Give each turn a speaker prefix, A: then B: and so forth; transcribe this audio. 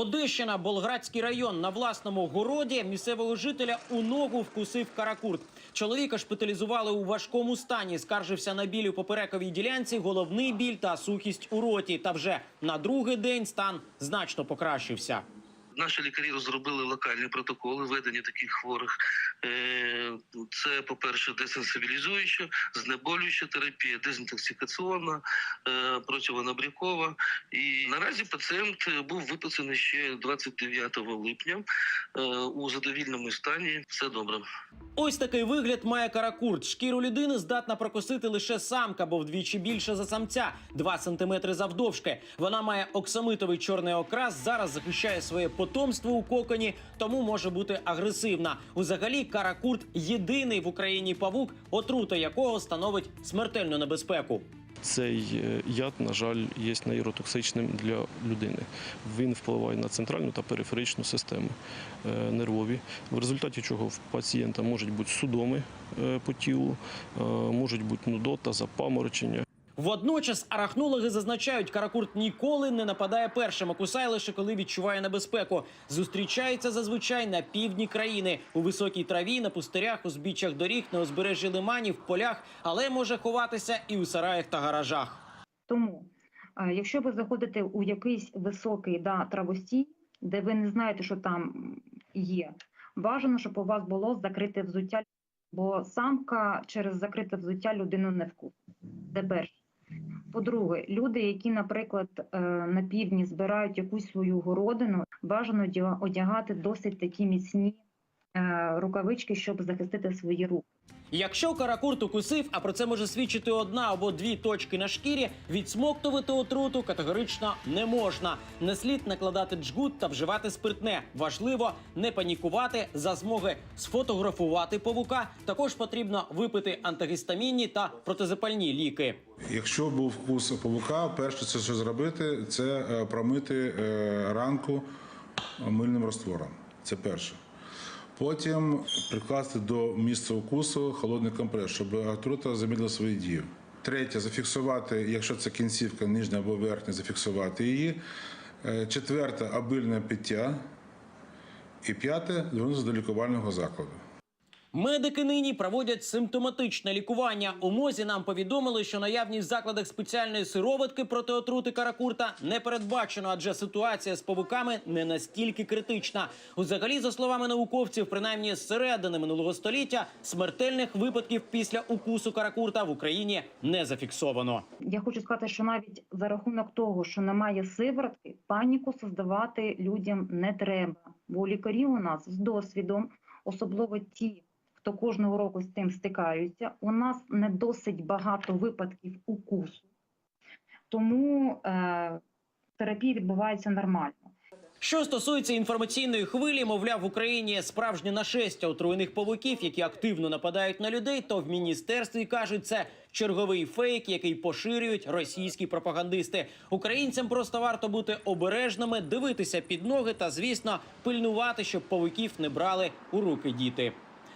A: Одещина, Болградський район. На власному городі місцевого жителя у ногу вкусив каракурт. Чоловіка шпиталізували у важкому стані. Скаржився на біль поперековій ділянці, головний біль та сухість у роті. Та вже на другий день стан значно покращився.
B: Наші лікарі розробили локальні протоколи ведення таких хворих. Е, Це, по-перше, десенсибілізуюча, знеболююча терапія, дезінтоксикаційна, е, противонабрякова. І наразі пацієнт був виписаний ще 29 липня е, у задовільному стані. Все добре.
A: Ось такий вигляд має каракурт. Шкіру людини здатна прокусити лише самка, бо вдвічі більше за самця 2 сантиметри завдовжки. Вона має оксамитовий чорний окрас. Зараз захищає своє потомство у коконі, тому може бути агресивна. Взагалі, каракурт єдиний в Україні павук, отрута якого становить смертельну небезпеку.
C: Цей е, яд, на жаль, є нейротоксичним для людини. Він впливає на центральну та периферичну систему е, нервові, в результаті чого в пацієнта можуть бути судоми е, по тілу, можуть бути нудота, запаморочення.
A: Водночас арахнологи зазначають, каракурт ніколи не нападає першим, а кусає лише коли відчуває небезпеку. Зустрічається зазвичай на півдні країни у високій траві, на пустирях, узбіччях доріг, на узбережжі лиманів, полях, але може ховатися і у сараях та гаражах.
D: Тому, е, якщо ви заходите у якийсь високий да, травостій, де ви не знаєте, що там є, бажано, щоб у вас було закрите взуття, бо самка через закрите взуття людину не вкусить. Це перше. По-друге, люди, які, наприклад, е, на півдні збирають якусь свою городину, бажано одя- одягати досить такі міцні рукавички, щоб захистити свої руки.
A: Якщо каракурт укусив, а про це може свідчити одна або дві точки на шкірі, відсмоктувати отруту категорично не можна. Не слід накладати джгут та вживати спиртне. Важливо не панікувати за змоги сфотографувати павука. Також потрібно випити антигістамінні та протизапальні ліки.
E: Якщо був вкус павука, перше, це що зробити, це е, промити е, ранку мильним раствором. Це перше. Потім прикласти до місця укусу холодний компрес, щоб отрута замідла свої дії. Третє зафіксувати, якщо це кінцівка нижня або верхня, зафіксувати її. Е, Четверте обильне пиття. І п'яте звернутися до лікувального закладу.
A: Медики нині проводять симптоматичне лікування. У мозі нам повідомили, що наявність в закладах спеціальної сироватки проти отрути каракурта не передбачено, адже ситуація з павуками не настільки критична. Взагалі, за словами науковців, принаймні з середини минулого століття смертельних випадків після укусу каракурта в Україні не зафіксовано.
D: Я хочу сказати, що навіть за рахунок того, що немає сиворотки, паніку создавати людям не треба. Бо лікарі у нас з досвідом, особливо ті, хто кожного року з тим стикаються, у нас не досить багато випадків укусу, тому е, терапія відбувається нормально.
A: Що стосується інформаційної хвилі, мовляв, в Україні справжнє нашестя отруєних павуків, які активно нападають на людей, то в міністерстві кажуть, це черговий фейк, який поширюють російські пропагандисти. Українцям просто варто бути обережними, дивитися під ноги та, звісно, пильнувати, щоб павуків не брали у руки діти.